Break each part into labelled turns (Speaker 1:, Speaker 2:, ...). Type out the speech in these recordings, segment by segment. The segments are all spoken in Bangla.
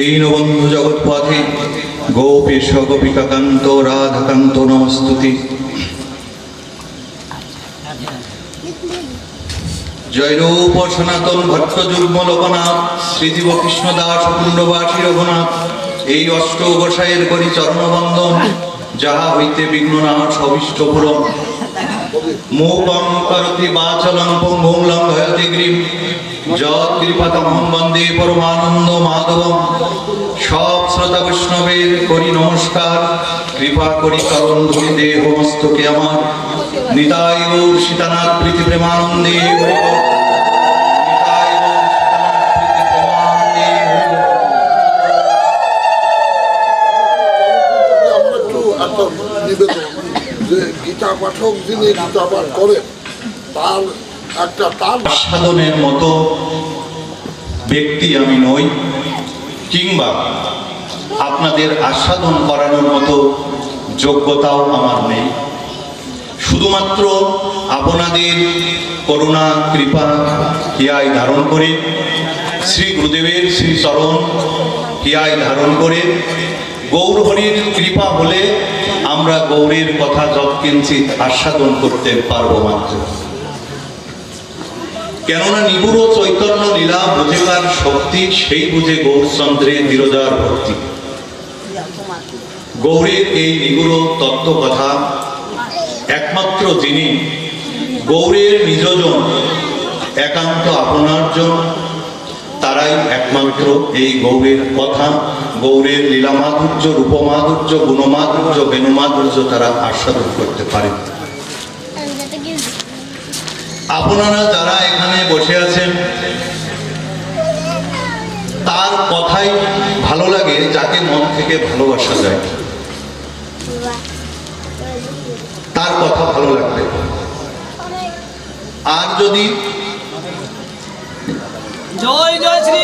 Speaker 1: দীনবন্ধু জগৎপথে। গোপেশ গোপিকাকান্ত রাধাকান্ত, নমস্তুতি। জয় জয়রূপ সনাতন ভট্ট যুগ্ম লোকনাথ, শ্রীজীব কৃষ্ণ দাস কুণ্ডবাসী রঘুনাথ, এই অষ্ট গোসাইয়ের করি চরণবন্দন যাহা হইতে বিঘ্ন বিঘ্ননাশ অভিষ্ট পূরণ। মুখং করতি বাচলং পঙ্গুং লঙ্ঘয়তি গ্রীম। যৎ কৃপাতমহং বন্দে সব শ্রোতা বৈষ্ণবের করি নমস্কার। কৃপা করি করণ ধরি দেহ
Speaker 2: গীতা পাঠক যিনি গীতা পাঠ করেন, তার একটা তার
Speaker 1: আস্বাদনের মতো ব্যক্তি আমি নই, কিংবা আপনাদের আস্বাদন করানোর মতো যোগ্যতাও আমার নেই। শুধুমাত্র আপনাদের করুণা, কৃপা, হিয়ায় ধারণ করে, শ্রী গুরুদেবের শ্রী চরণ হিয়ায় ধারণ করে গৌর হরির কৃপা হলে আমরা গৌরের কথা যৎকিঞ্চিত আস্বাদন করতে পারব মাত্র। কেননা নিগুড় চৈতন্য লীলা বুঝেবার শক্তি সেই বুঝে গৌরচন্দ্রে বিরজার ভক্তি। গৌরের এই নিগুড় তত্ত্ব কথা একমাত্র যিনি গৌরের নিজজন একান্ত আপনার জন, তারাই একমাত্র এই গৌরের কথা। গৌরের লীলামাধুর্য, রূপমাধুর্য, গুণমাধুর্য বেণুমাধুর্য তারা আস্বাদন করতে পারে। আপনারা যারা এখানে বসে আছেন, তার কথাই ভালো লাগে, যাকে মন থেকে ভালোবাসা যায়। তার কথা ভালো লাগবে। আর যদি
Speaker 3: জয় জয় শ্রী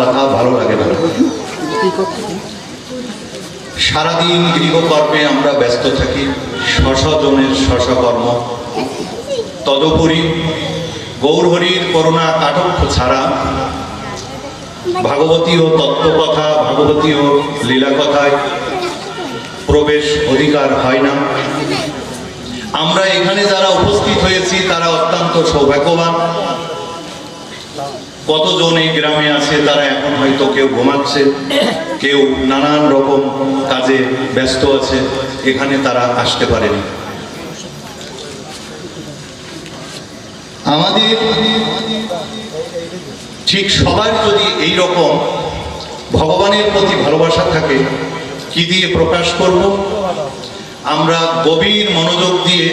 Speaker 1: কথা ভালো লাগে না। সারাদিন গৃহকর্মে আমরা ব্যস্ত থাকি শশজনের শশকর্ম তদুপরি গৌরহরির করুণা কাঠক্ষ ছাড়া ভাগবতী ও তত্ত্বকথা ভাগবতী ও লীলা কথায় প্রবেশ অধিকার হয় না। আমরা এখানে যারা উপস্থিত হয়েছি, তারা অত্যন্ত সৌভাগ্যবান। কতজন এই গ্রামে আছে, তারা এখন হয়তো কেউ ঘুমাচ্ছে, কেউ নানান রকম কাজে ব্যস্ত আছে, এখানে তারা আসতে পারেনি। আমাদের ঠিক সবার যদি এই রকম ভগবানের প্রতি ভালোবাসা থাকে, কি দিয়ে প্রকাশ করব? আমরা গভীর মনোযোগ দিয়ে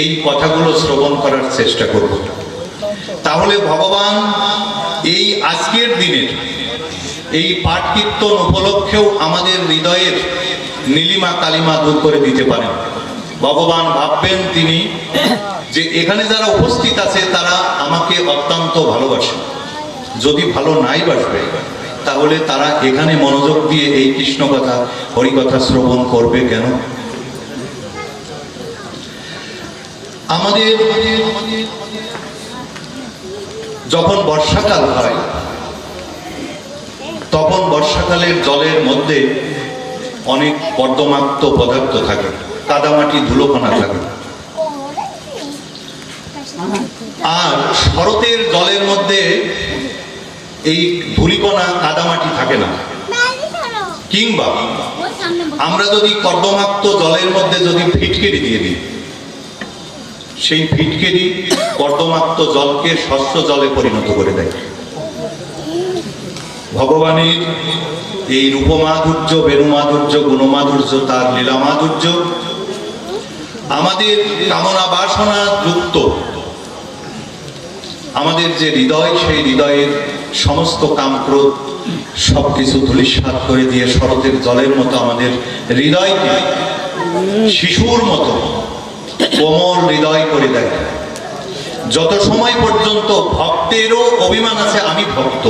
Speaker 1: এই কথাগুলো শ্রবণ করার চেষ্টা করব। তাহলে ভগবান, এই আজকের দিনের এই পাঠ কীর্তন উপলক্ষেও আমাদের হৃদয়ের নীলিমা কালিমা দূর করে দিতে পারেন। ভগবান ভাববেন তিনি যে এখানে যারা উপস্থিত আছে, তারা আমাকে অত্যন্ত ভালোবাসে যদি ভালো নাই বাসবে, তাহলে তারা এখানে মনোযোগ দিয়ে এই কৃষ্ণ কথা হরিকথা শ্রবণ করবে কেন? আমাদের যখন বর্ষাকাল হয়, তখন বর্ষাকালের জলের মধ্যে অনেক কর্দমাক্ত পদার্থ থাকে, কাদামাটি ধুলোকণা থাকে। আর শরতের জলের মধ্যে এই ধুলিকণা, কাদামাটি থাকে না। কিংবা আমরা যদি কর্দমাক্ত জলের মধ্যে যদি ফিটকিরি দিয়ে দিই সেই ফিটকিরি কর্দমাক্ত জলকে শস্য জলে পরিণত করে দেয়। ভগবানের এই রূপমাধুর্য, বেণুমাধুর্য, গুণমাধুর্য, তার লীলামাধুর্য আমাদের কামনা বাসনা যুক্ত। আমাদের যে হৃদয়, সেই হৃদয়ের সমস্ত কামক্রোধ সব কিছু ধুলিসাৎ করে দিয়ে শরতের জলের মতো আমাদের হৃদয়কে শিশুর মতো কোমল হৃদয় করে দেয়। যত সময় পর্যন্ত ভক্তেরও অভিমান আছে, আমি ভক্ত।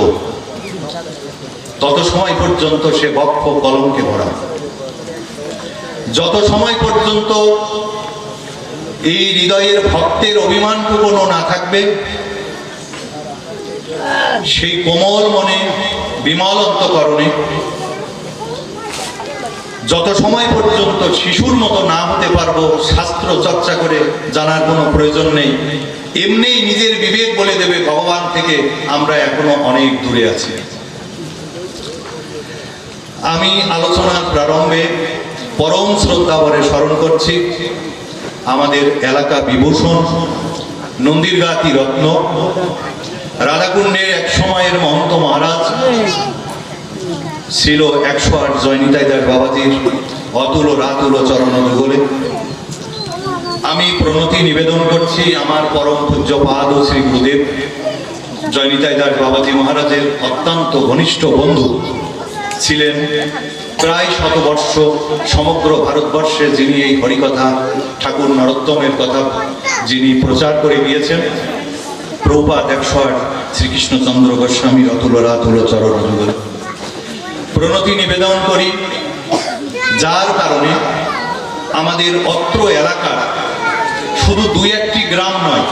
Speaker 1: তত সময় পর্যন্ত সে বক্ষ কলঙ্কে ভরা। যত সময় পর্যন্ত এই হৃদয়ের ভক্তের অভিমানটুকুনো না থাকবে, সেই কোমল মনে, বিমল অন্তকরণে যত সময় পর্যন্ত শিশুর মতো না হতে পারব শাস্ত্র চর্চা করে জানার কোনো প্রয়োজন নেই। এমনিই নিজের বিবেক বলে দেবে ভগবান থেকে আমরা এখনও অনেক দূরে আছি। আমি আলোচনার প্রারম্ভে পরম শ্রদ্ধাভরে স্মরণ করছি, আমাদের এলাকা বিভূষণ, নন্দীরগাতি রত্ন, রাধাকুণ্ডের এক সময়ের মহন্ত মহারাজ, ছিল একশো আট জয়নিতাইদার বাবাজির অতুল রাতুল চরণ যুগলে আমি প্রণতি নিবেদন করছি আমার পরম পূজ্য পাদ শ্রী গুরুদেব জয়নিতাই দাস বাবাজি মহারাজের অত্যন্ত ঘনিষ্ঠ বন্ধু ছিলেন। প্রায় শতবর্ষ সমগ্র ভারতবর্ষে যিনি এই হরিকথা ঠাকুর নরোত্তমের কথা যিনি প্রচার করে দিয়েছেন প্রভুপাদ একশো আট শ্রীকৃষ্ণচন্দ্র গোস্বামীর অতুল রাতুল চরণ প্রণতি নিবেদন করি যার কারণে আমাদের অত্র এলাকার শুধু দুই একটি গ্রাম নয়,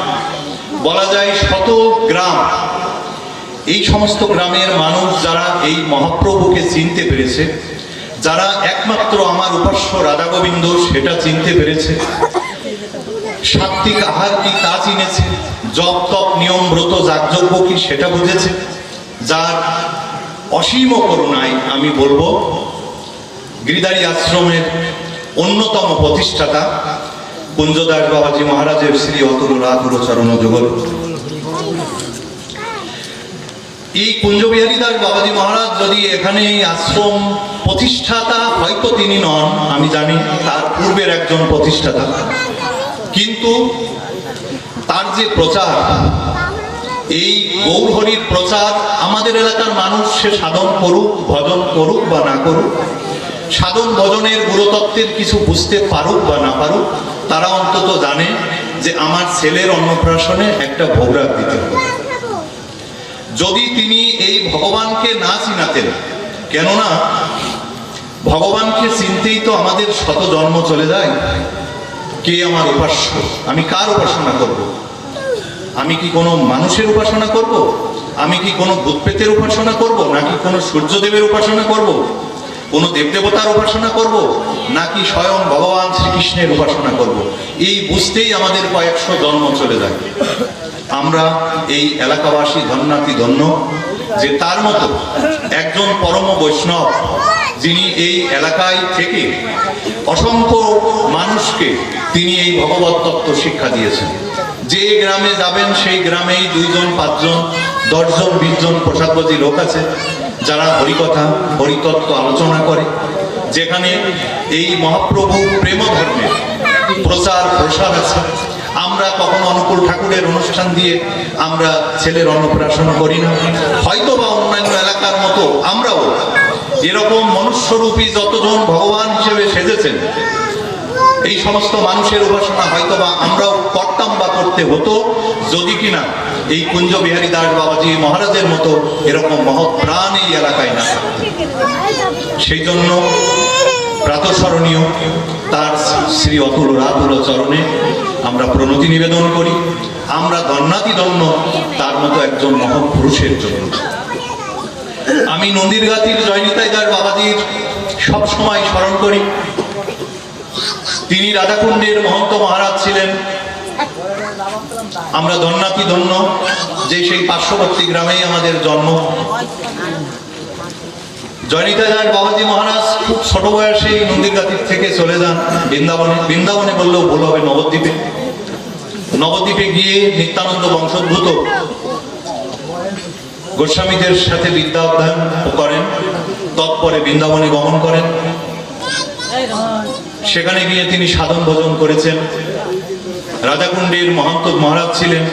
Speaker 1: বলা যায় শত গ্রাম, এই সমস্ত গ্রামের মানুষ যারা এই মহাপ্রভুকে চিনতে পেরেছে, যারা একমাত্র আমার উপাস্য রাধা গোবিন্দ সেটা চিনতে পেরেছে, সাত্বিক আহার কি তা চিনেছে, জপ তপ নিয়ম ব্রত যাগযজ্ঞ কি সেটা বুঝেছে, যার অসীম করুণায় আমি বলব গিরিদারি আশ্রমের অন্যতম প্রতিষ্ঠাতা কুঞ্জদাস বাবাজি মহারাজের শ্রী অতুল রাতুল চরণ যুগল। এই কুঞ্জবিহারী দাস বাবাজি মহারাজ যদি এখানে আশ্রম প্রতিষ্ঠাতা হয়তো তিনি নন, আমি জানি তার পূর্বের একজন প্রতিষ্ঠাতা। কিন্তু তার যে প্রচার, এই গৌরহরির প্রচার আমাদের এলাকার মানুষ সে সাধন করুক, ভজন করুক বা না করুক সাধন ভজনের গুরুতত্ত্বের কিছু বুঝতে পারুক বা না পারুক, তারা অন্তত জানে যে আমার ছেলের অন্নপ্রাশনে একটা ভোগরাগ দিতে হবে যদি তিনি এই ভগবানকে না চিনাতেন, কেননা ভগবানকে চিনতেই তো আমাদের শত জন্ম চলে যায়, কে আমার উপাস্য আমি কার উপাসনা করব। আমি কি কোনো মানুষের উপাসনা করব। আমি কি কোনো ভূতপ্রেতের উপাসনা করব নাকি কোনো সূর্যদেবের উপাসনা করব। কোনো দেবদেবতার উপাসনা করব, নাকি স্বয়ং ভগবান শ্রীকৃষ্ণের উপাসনা করব। এই বুঝতেই আমাদের কয়েকশো জন্ম চলে যায়। আমরা এই এলাকাবাসী ধন্যাতি ধন্য, যে তার মতো একজন পরম বৈষ্ণব, যিনি এই এলাকায় থেকে অসংখ্য মানুষকে তিনি এই ভগবত তত্ত্ব শিক্ষা দিয়েছেন। যে গ্রামে যাবেন, সেই গ্রামেই দুইজন, পাঁচজন, দশজন, বিশজন প্রসাদবাদী লোক আছে। যারা হরিকথা, হরিতত্ত্ব আলোচনা করে, যেখানে এই মহাপ্রভু প্রেম ধর্মের প্রচার, প্রসার আছে, আমরা কখনো অনুকূল ঠাকুরের অনুষ্ঠান দিয়ে আমরা ছেলের অন্নপ্রাশন করি না। হয়তো বা অন্যান্য এলাকার মতো আমরাও এরকম মনুষ্যরূপী যতজন ভগবান হিসেবে সেজেছেন এই সমস্ত মানুষের উপাসনা হয়তো বা আমরাও করতাম বা করতে হতো। যদি কিনা এই কুঞ্জ বিহারী দাস বাবাজি মহারাজের মতো এরকম মহৎ প্রাণ এই এলাকায় না সেই জন্য প্রাতঃস্মরণীয় তার শ্রী অতুল রাতুল চরণে আমরা প্রণতি নিবেদন করি। আমরা দন্য তার মতো একজন মহৎ পুরুষের জন্য। আমি নন্দীরগাতির জয়নিতাইদার বাবাজির সব সময় স্মরণ করি। তিনি রাধাকুণ্ডের মহন্ত মহারাজ ছিলেন। আমরা দন্নাতি ধন্য যে সেই পার্শ্ববর্তী গ্রামেই আমাদের জন্ম। জয়নিতা জয়নিতাদার বাবাজি মহারাজ খুব ছোট বয়সেই নন্দীগাতির থেকে চলে যান। বৃন্দাবনে বৃন্দাবনে বললেও ভুল হবে, নবদ্বীপে। নবদ্বীপে গিয়ে নিত্যানন্দ বংশোদ্ভূত গোস্বামীদের সাথে বিদ্যা অধ্যয়ন করেন। তৎপরে বৃন্দাবনে গমন করেন। সেখানে গিয়ে তিনি সাধন ভজন করেছেন। রাধাকুণ্ডের মহান্ত মহারাজ ছিলেন।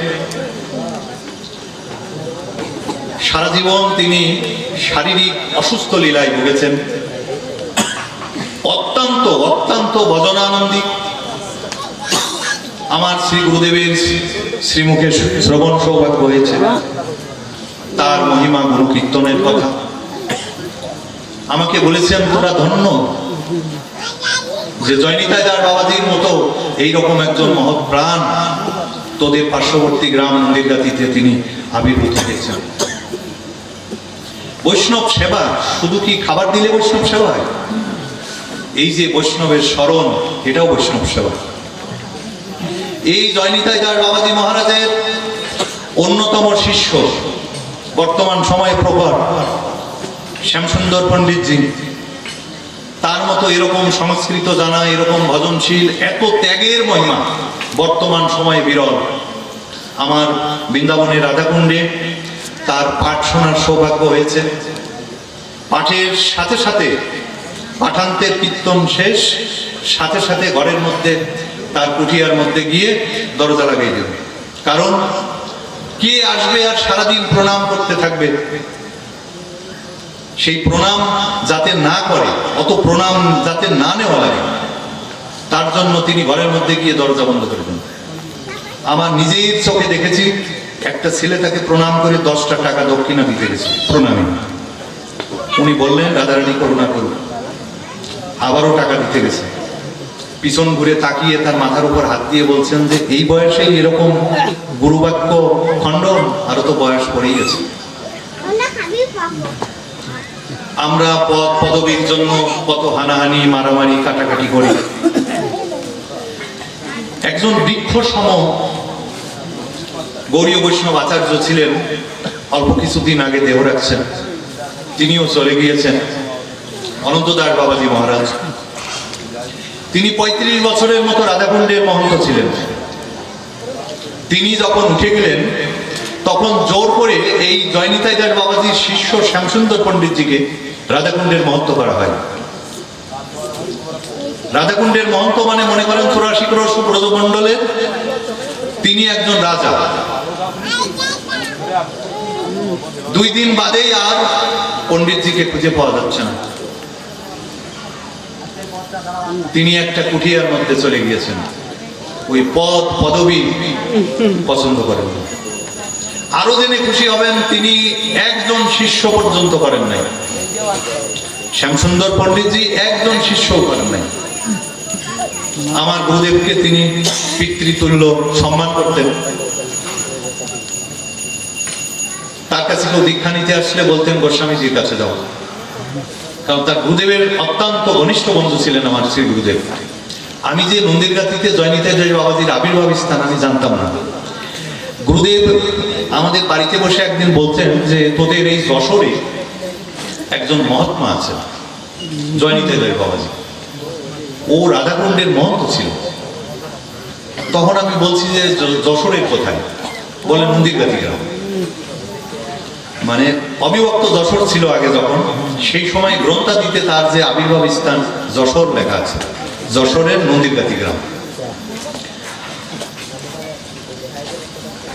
Speaker 1: সারা জীবন তিনি শারীরিক অসুস্থ লীলায় ভুগেছেন। অত্যন্ত অত্যন্ত ভজনানন্দী। আমার শ্রী গুরুদেবের শ্রীমুখে শ্রবণ সৌভাগ্য হয়েছে। তার মহিমা গুরু কীর্তনের কথা। আমাকে বলেছেন, তোরা ধন্য। যে জয়নিতাইদার বাবাজির মতো এইরকম একজন মহৎ প্রাণ, তোদের পার্শ্ববর্তী গ্রাম নন্দীগাতিতে তিনি আবির্ভূত হয়েছেন। বৈষ্ণব সেবা, শুধু কি খাবার দিলে বৈষ্ণব সেবা এই যে বৈষ্ণবের স্মরণ, এটাও বৈষ্ণব সেবা। এই জয়নিতাইদার বাবাজি মহারাজের অন্যতম শিষ্য, বর্তমান সময়ে প্রবর শ্যামসুন্দর পণ্ডিতজি। তার মতো এরকম সংস্কৃত জানা, এরকম ভজনশীল, এত ত্যাগের মহিমা বর্তমান সময়ে বিরল। আমার বৃন্দাবনের রাধাকুণ্ডে তার পাঠ শোনার সৌভাগ্য হয়েছে। পাঠের সাথে সাথে পাঠান্তের কীর্তন শেষ, সাথে সাথে ঘরের মধ্যে, তার কুঠিয়ার মধ্যে গিয়ে দরজা লাগিয়ে দেবে কারণ কে আসবে আর সারাদিন প্রণাম করতে থাকবে? সেই প্রণাম যাতে না করে, অত প্রণাম যাতে না নেওয়া লাগে, তার জন্য তিনি ঘরের মধ্যে গিয়ে দরজা বন্ধ করে দেন আমার নিজের চোখে দেখেছি, একটা ছেলে তাকে প্রণাম করে দশটা টাকা দক্ষিণা দিতে গেছে, প্রণামী। উনি বললেন, রাধারানী, করুণা করুন। আবারও টাকা দিতে গেছে। পিছন ঘুরে তাকিয়ে তার মাথার উপর হাত দিয়ে বলছেন যে, এই বয়সেই এরকম গুরুবাক্য খণ্ডন, আরও তো বয়স পড়েই গেছে। আমরা পদ পদবীর জন্য কত হানাহানি, মারামারি, কাটাকাটি করি। একজন বৃক্ষ সম গৌরীয় বৈষ্ণব আচার্য ছিলেন, অল্প কিছুদিন আগে দেহ রাখছেন। তিনিও চলে গিয়েছেন অনন্তদাস বাবাজি মহারাজ। তিনি পঁয়ত্রিশ বছরের মতো রাধাকুণ্ডের মহন্ত ছিলেন। তিনি যখন উঠে গেলেন তখন জোর করে এই জয়নিতাইদার বাবাজির শিষ্য শ্যামসুন্দর পণ্ডিতজিকে রাধাকুণ্ডের মহন্ত করা হয়। রাধাকুণ্ডের মহন্ত মানে মনে করেন চুরাশি ক্রোশ ব্রজমণ্ডলের তিনি একজন রাজা। দুই দিন বাদেই আর পণ্ডিতজিকে খুঁজে পাওয়া যাচ্ছে না। তিনি একটা কুঠিয়ার মধ্যে চলে গিয়েছেন। ওই পদ পদবী পছন্দ করেন। না। আরও জেনে খুশি হবেন, তিনি একজন শিষ্য পর্যন্ত করেন নাই। শ্যামসুন্দর পণ্ডিতজি একজন শিষ্যও করেন নাই। আমার গুরুদেবকে তিনি পিতৃতুল্য সম্মান করতেন। তার কাছে কেউ দীক্ষা নিতে আসলে বলতেন, গোস্বামীজির কাছে যাও। কারণ তার গুরুদেবের অত্যন্ত ঘনিষ্ঠ বন্ধু ছিলেন আমার শ্রী গুরুদেব। আমি যে নন্দীর গাতিতে জয়নিতাই জয় বাবাজির আবির্ভাব স্থান আমি জানতাম না। গুরুদেব আমাদের বাড়িতে বসে একদিন বলতেন যে, তোদের এই যশোরে একজন মহাত্মা আছে জয়নিতাই জয় বাবাজি। ও রাধাকুণ্ডের মহন্ত ছিল। তখন আমি বলছি যে যশোরের কোথায়? বলে নন্দীর গাতি গ্রাম মানে অবিভক্ত যশোর ছিল আগে যখন, সেই সময় গ্রন্থাদিতে তার যে আবির্ভাব স্থান যশোর লেখা আছে, যশোরের নন্দীরগাতি গ্রাম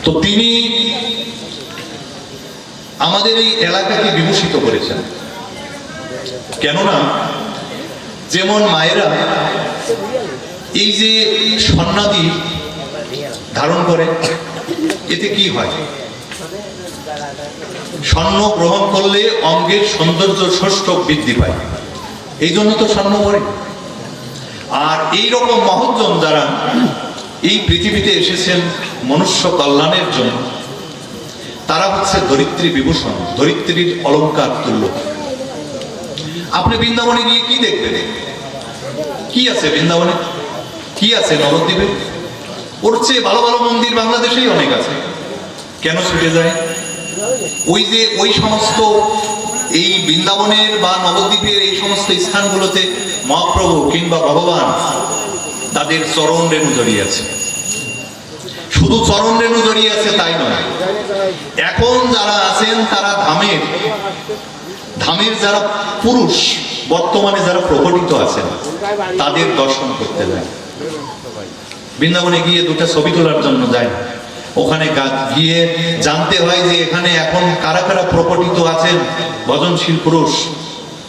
Speaker 1: তো তিনি আমাদের এই এলাকাকে বিভূষিত করেছেন। কেননা যেমন মায়েরা এই যে সন্ন্যাদি ধারণ করে, এতে কি হয়? স্বর্ণ গ্রহণ করলে অঙ্গের সৌন্দর্য ষষ্ঠ বৃদ্ধি পায়। এই জন্য তো স্বর্ণ পরে। আর এই রকম মহৎজন যারা এই পৃথিবীতে এসেছেন মনুষ্য কল্যাণের জন্য। তারা হচ্ছে ধরিত্রী বিভূষণ, ধরিত্রীর অলংকার তুল্য। আপনি বৃন্দাবনে গিয়ে কি দেখবেন? কি আছে বৃন্দাবনে? কি আছে নবদ্বীপে? ওর চেয়ে ভালো ভালো মন্দির বাংলাদেশেই অনেক আছে। কেন ছুটে যায়? ওই যে ওই সমস্ত এই বৃন্দাবনের বা নবদ্বীপের এই সমস্ত স্থানগুলোতে মহাপ্রভু কিংবা ভগবান তাদের চরণ রেণু জড়িয়ে আছে। শুধু চরণ রেণু জড়িয়ে আছে তাই নয়, এখন যারা আছেন তারা ধামের ধামের যারা পুরুষ, বর্তমানে যারা প্রকটিত আছেন, তাদের দর্শন করতে যায়। বৃন্দাবনে গিয়ে দুটা ছবি তোলার জন্য যায়। ওখানে গিয়ে জানতে হয় যে এখানে এখন কারা কারা প্রকটিত আছেন। ভজনশীল পুরুষ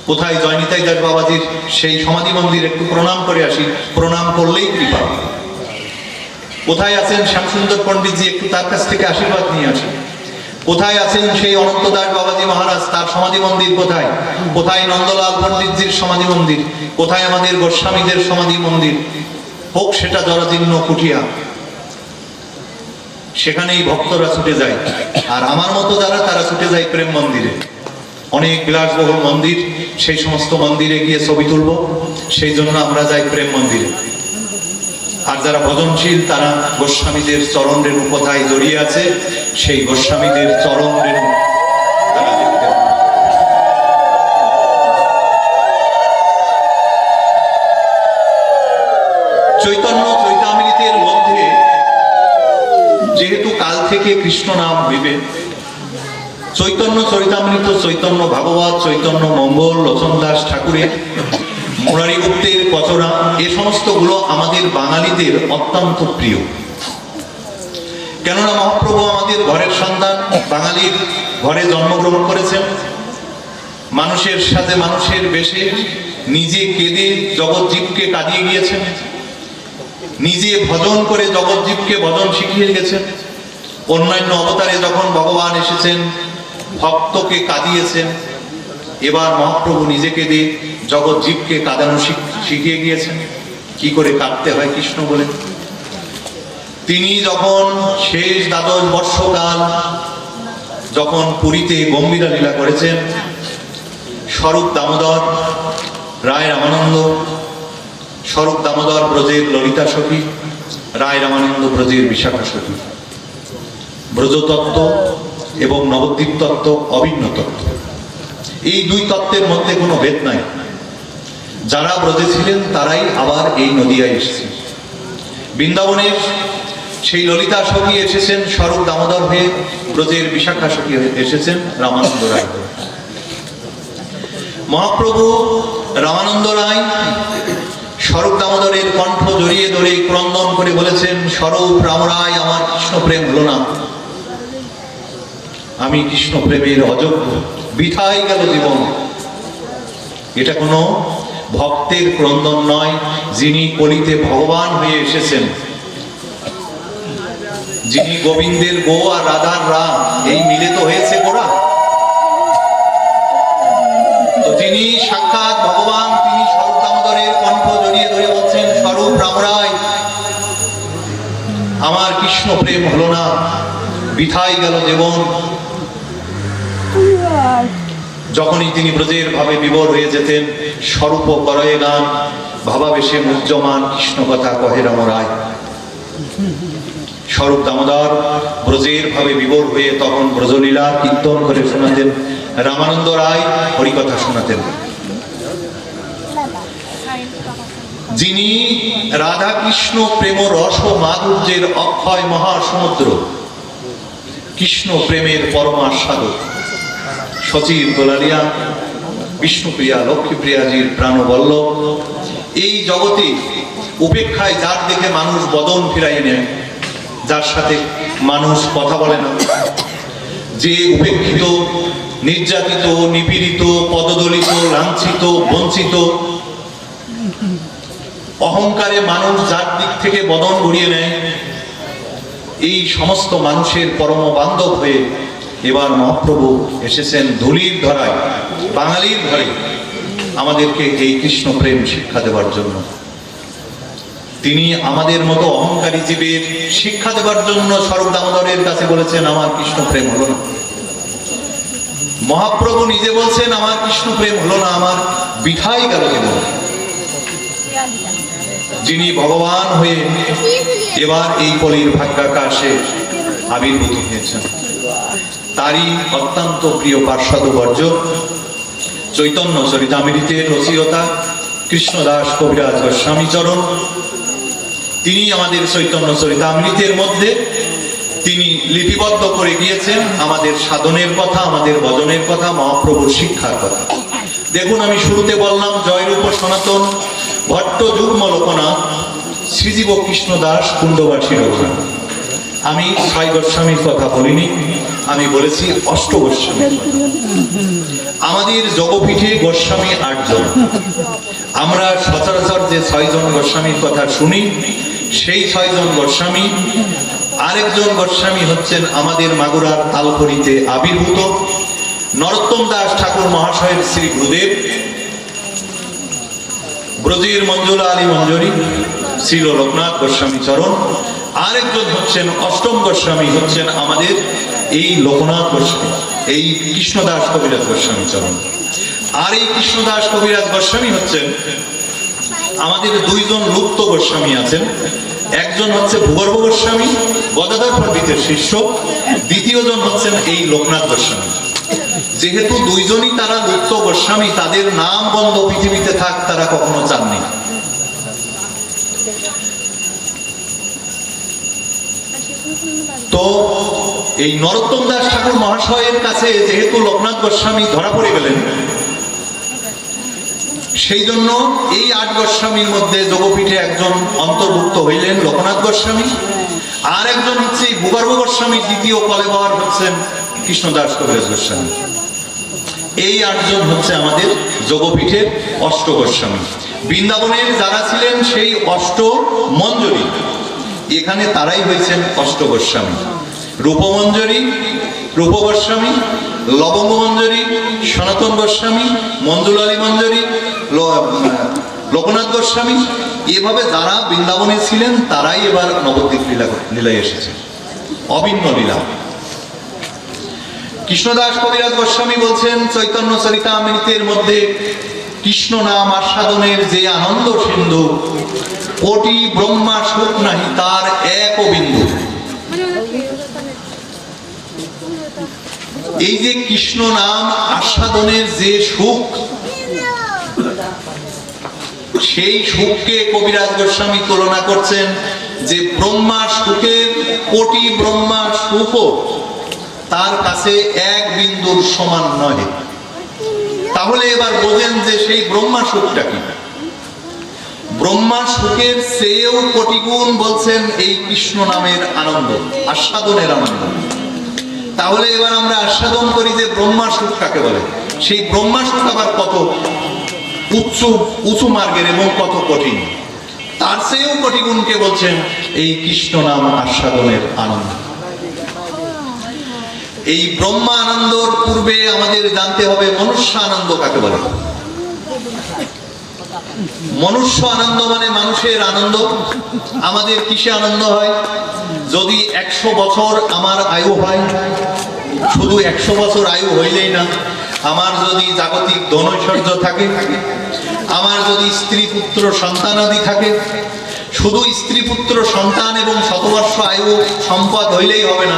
Speaker 1: কোথায় জয়নিতাই দাস বাবাজির সেই সমাধি মন্দির? একটু প্রণাম করে আসি। প্রণাম করলেই কৃপা। কোথায় আছেন শ্যামসুন্দর পণ্ডিতজি? একটু তার কাছ থেকে আশীর্বাদ নিয়ে আসি। কোথায় আছেন সেই অনন্তদাস বাবাজি মহারাজ? তার সমাধি মন্দির কোথায়? কোথায় নন্দলাল পণ্ডিতজির সমাধি মন্দির? কোথায় আমাদের গোস্বামীদের সমাধি মন্দির? হোক সেটা জরাজীর্ণ কুঠিয়া। সেখানেই ভক্তরা ছুটে যায়। আর আমার মতো যারা, তারা ছুটে যায় প্রেম মন্দিরে। অনেক বিলাসবহুল মন্দির, সেই সমস্ত মন্দিরে গিয়ে ছবি তুলব, সেই জন্য আমরা যাই প্রেম মন্দিরে আর যারা ভজনশীল, তারা গোস্বামীদের চরণ রেণু জড়িয়ে আছে, সেই গোস্বামীদের চরণ রেণু। চৈতন্য চৈতামৃতের মধ্যে যেহেতু কাল থেকে কৃষ্ণ নাম হইবে চৈতন্য চরিতামৃত, চৈতন্য ভাগবত, চৈতন্য মঙ্গল লোচন দাস ঠাকুরের মুরারি গুপ্তের কচরা এ সমস্তগুলো আমাদের বাঙালিদের অত্যন্ত প্রিয়। কেননা মহাপ্রভু আমাদের ঘরের সন্তান, বাঙালির ঘরে জন্মগ্রহণ করেছেন। মানুষের সাথে মানুষের বেশে নিজে কেঁদে জগৎজীবকে কাঁদিয়ে গিয়েছেন। নিজে ভজন করে জগৎজীবকে ভজন শিখিয়ে গেছেন। অন্যান্য অবতারে যখন ভগবান এসেছেন ভক্তকে কাঁদিয়েছেন। এবার মহাপ্রভু নিজেকে দিয়ে জগৎজীবকে কাঁদানো শিখ- শিখিয়ে গিয়েছেন। কি করে কাঁদতে হয় কৃষ্ণ বলে। তিনি যখন শেষ দ্বাদশ বর্ষকাল যখন পুরীতে গম্ভীরা লীলা করেছেন, স্বরূপ দামোদর রায় রামানন্দ, স্বরূপ দামোদর ব্রজের ললিতা সখী, রায় রামানন্দ ব্রজের বিশাখা সখী। ব্রজতত্ত্ব এবং নবদ্বীপ তত্ত্ব অভিন্ন তত্ত্ব। এই দুই তত্ত্বের মধ্যে কোনো ভেদ নাই। যারা ব্রজে ছিলেন, তারাই আবার এই নদিয়ায় এসেছেন। বৃন্দাবনের সেই ললিতা সখী এসেছেন, স্বরূপ দামোদর হয়ে ব্রজের বিশাখা সখী এসেছেন রামানন্দ রায়। মহাপ্রভু রামানন্দ রায় স্বরূপ দামোদরের কণ্ঠ জড়িয়ে ধরে ক্রন্দন করে বলেছেন, স্বরূপ রামরায়, আমার কৃষ্ণ প্রেম হলো না। আমি কৃষ্ণ প্রেমের অযোগ্য। বিথাই গেল জীবন। এটা কোনো ভক্তের ক্রন্দন নয়, যিনি কলিতে ভগবান হয়ে এসেছেন। যিনি গোবিন্দের গো আর রাধার রাম, এই মিলে তো হয়েছে গোড়া। যিনি সাক্ষাৎ ভগবান, তিনি স্বরূপ কণ্ঠ জড়িয়ে ধরে বলছেন, স্বরূপ রামরায়, আমার কৃষ্ণ প্রেম হলো না। বিথাই গেল জীবন। যখনই তিনি ব্রজের ভাবে বিবর হয়ে যেতেন, স্বরূপ করয়ে গান ভাবাবেশে মুজ্জমান কৃষ্ণ কথা কহে রামরায়। স্বরূপ দামোদর ব্রজের ভাবে বিবর হয়ে তখন ব্রজলীলা কীর্তন করে শোনাতেন, রামানন্দ রায় হরিকথা শোনাতেন। যিনি রাধা কৃষ্ণ প্রেম রস ও মাধুর্যের অক্ষয় মহাসমুদ্র, কৃষ্ণ প্রেমের পরমাস্বাদক সচির দোলালিয়া বিষ্ণুপ্রিয়া, লক্ষ্মীপ্রিয়াজির প্রাণবল্ল এই জগতে উপেক্ষায় যার দেখে মানুষ বদন ফিরাই নেয়, যার সাথে মানুষ কথা বলে না। যে উপেক্ষিত, নির্যাতিত, নিপীড়িত, পদদলিত, লাঞ্ছিত, বঞ্চিত, অহংকারে মানুষ যার দিক থেকে বদন ঘুরিয়ে নেয়, এই সমস্ত মানুষের পরম বান্ধব হয়ে এবার মহাপ্রভু এসেছেন ধুলির ধরায়, বাঙালির ঘরে আমাদেরকে এই কৃষ্ণ প্রেম শিক্ষা দেওয়ার জন্য। তিনি আমাদের মতো অহংকারী জীবের শিক্ষা দেওয়ার জন্য স্বরূপ দামোদরের কাছে বলেছেন, আমার কৃষ্ণ প্রেম হলো না। মহাপ্রভু নিজে বলছেন, আমার কৃষ্ণ প্রেম হলো না, আমার বিঠাই গেল জীবন যিনি ভগবান হয়ে এবার এই কলির ভাগ্যাকাশে আবির্ভূত হয়েছেন। তারই অত্যন্ত প্রিয় পার্শ্বদ বর্জ চৈতন্য চরিতামৃতের রসিকতা কৃষ্ণদাস কবিরাজ গোস্বামী চরণ তিনি আমাদের চৈতন্য চরিতামৃতের মধ্যে তিনি লিপিবদ্ধ করে গিয়েছেন আমাদের সাধনের কথা, আমাদের ভজনের কথা, মহাপ্রভুর শিক্ষার কথা। দেখুন, আমি শুরুতে বললাম, জয়রূপ সনাতন, ভট্ট যুগ্ম লোকনাথ, শ্রীজীব কৃষ্ণ দাস কুণ্ডবাসী রঘুনাথ আমি ছয় গোস্বামীর কথা বলিনি, আমি বলেছি অষ্ট গোস্বামী। আমাদের যোগপীঠে গোস্বামী আটজন। আমরা সচরাচর যে ছয়জন গোস্বামীর কথা শুনি, সেই ছয়জন গোস্বামী, আরেকজন গোস্বামী হচ্ছেন আমাদের মাগুরার তালখড়িতে আবির্ভূত নরোত্তম দাস ঠাকুর মহাশয়ের শ্রী গুরুদেব, ব্রজীর মঞ্জুলা আলী মঞ্জুরি শ্রীল লোকনাথ গোস্বামী চরণ। আরেকজন হচ্ছেন অষ্টম গোস্বামী, হচ্ছেন আমাদের এই লোকনাথ গোস্বামী, এই কৃষ্ণদাস কবিরাজ গোস্বামী চরণ। আর এই কৃষ্ণদাস কবিরাজ গোস্বামী হচ্ছেন আমাদের দুইজন লুপ্ত গোস্বামী আছেন। একজন হচ্ছে ভূগর্ভ গোস্বামী, গদাধর পণ্ডিতের শিষ্য। দ্বিতীয়জন হচ্ছেন এই লোকনাথ গোস্বামী। যেহেতু দুইজনই তারা লুপ্ত গোস্বামী, তাদের নাম বন্ধ পৃথিবীতে থাক তারা কখনো চাননি। তো এই নরোত্তম দাস ঠাকুর মহাশয়ের কাছে যেহেতু লোকনাথ গোস্বামী ধরা পড়ে গেলেন, সেই জন্য এই আট গোস্বামীর মধ্যে যোগপীঠে একজন অন্তর্ভুক্ত হইলেন লোকনাথ গোস্বামী। আর একজন হচ্ছে ভূগর্ভ গোস্বামী, দ্বিতীয় কলেবর হচ্ছেন কৃষ্ণদাস কবিরাজ গোস্বামী। এই আটজন হচ্ছে আমাদের যোগপীঠের অষ্ট গোস্বামী। বৃন্দাবনের যারা ছিলেন সেই অষ্ট মঞ্জরি। এখানে তারাই হয়েছেন অষ্ট গোস্বামী। রূপমঞ্জরি রূপ গোস্বামী লবঙ্গ মঞ্জরি সনাতন গোস্বামী, মঞ্জুলালী মঞ্জরি লোকনাথ গোস্বামী, এভাবে যারা বৃন্দাবনে ছিলেন তারাই এবার নবদ্বীপ লীলা লীলায় এসেছে অভিন্ন লীলা। কৃষ্ণদাস কবিরাজ গোস্বামী বলছেন, চৈতন্য চরিতামৃতের মধ্যে কৃষ্ণ নাম আস্বাদনের যে আনন্দ সিন্ধু কোটি ব্রহ্মা সুখ নাহি, তার এক বিন্দু। এই যে কৃষ্ণ নাম আস্বাদনের যে সুখ, সেই সুখকে কবিরাজ গোস্বামী তুলনা করছেন যে ব্রহ্মা সুখের কোটি ব্রহ্মা সুখ তার কাছে এক বিন্দুর সমান নয় তাহলে এবার বোঝেন যে সেই ব্রহ্মা সুখটা কি? ব্রহ্মা সুখের চেয়েও কোটি গুণ বলছেন এই কৃষ্ণ নামের আনন্দ, আস্বাদনের আনন্দ। তাহলে এবার আমরা আস্বাদন করি যে ব্রহ্মা সুখ কাকে বলে? সেই ব্রহ্মা সুখ আবার কত উচ্চ, উঁচু মার্গের এবং কত কঠিন? তার চেয়েও কোটি গুণকে বলছেন? এই কৃষ্ণ নাম আস্বাদনের আনন্দ। এই ব্রহ্মা আনন্দর পূর্বে আমাদের জানতে হবে মনুষ্য আনন্দ কাকে বলে? মনুষ্য আনন্দ মানে মানুষের আনন্দ। আমাদের কিসে আনন্দ হয়? যদি একশো বছর আমার আয়ু হয়, শুধু একশো বছর আয়ু হইলেই না, আমার যদি জাগতিক ধনৈশ্বর্য থাকে, আমার যদি স্ত্রী পুত্র সন্তানাদি থাকে, শুধু স্ত্রী পুত্র সন্তান এবং শতবর্ষ আয়ু সম্পদ হইলেই হবে না।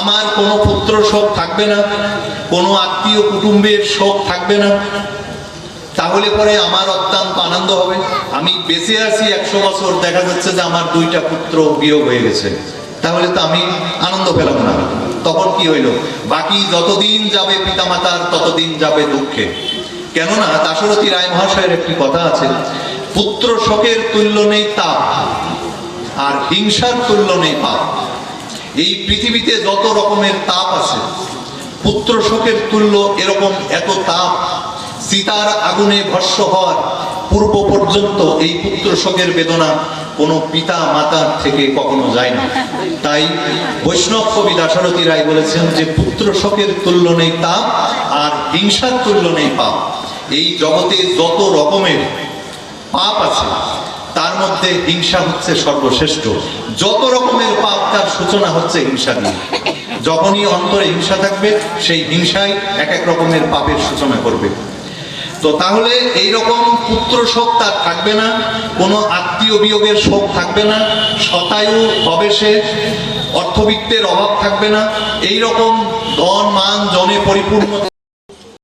Speaker 1: আমার কোনো পুত্র শোক থাকবে না, কোনো আত্মীয় কুটুম্বের শোক থাকবে না তাহলে পরে আমার অত্যন্ত আনন্দ হবে। আমি বেঁচে আছি একশো বছর, দেখা যাচ্ছে যে আমার দুইটা পুত্র বিয়োগ হয়ে গেছে। তাহলে তো আমি আনন্দ পেলাম না। তখন কি হইল? বাকি যতদিন যাবে পিতামাতার, ততদিন যাবে দুঃখে। কেননা দাশরথী রায় মহাশয়ের একটি কথা আছে, পুত্র শোকের তুল্য নেই তাপ, আর হিংসার তুল্য নেই পাপ। এই পৃথিবীতে যত রকমের তাপ আছে, পুত্র শোকের তুল্য এরকম এত তাপ সীতার আগুনে ভস্য হওয়ার পূর্ব পর্যন্ত এই পুত্র শোকের বেদনা কোনো পিতা মাতার থেকে কখনো যায় না। তাই বৈষ্ণব কবি দাশরথী রায় বলেছেন যে, পুত্র শোকের তুল্য নেই তাপ আর হিংসার তুল্য নেই পাপ। এই জগতে যত রকমের পাপ আছে, তার মধ্যে হিংসা হচ্ছে সর্বশ্রেষ্ঠ। যত রকমের পাপ, তার সূচনা হচ্ছে হিংসা দিয়ে। যখনই অন্তরে হিংসা থাকবে, সেই হিংসাই এক এক রকমের পাপের সূচনা করবে। তো তাহলে এই রকম পুত্র শোক তার থাকবে না, কোনো আত্মীয় বিয়োগের শোক থাকবে না শতায়ু হবে সে অর্থবিত্তের অভাব থাকবে না এই রকম ধন মান জনে পরিপূর্ণ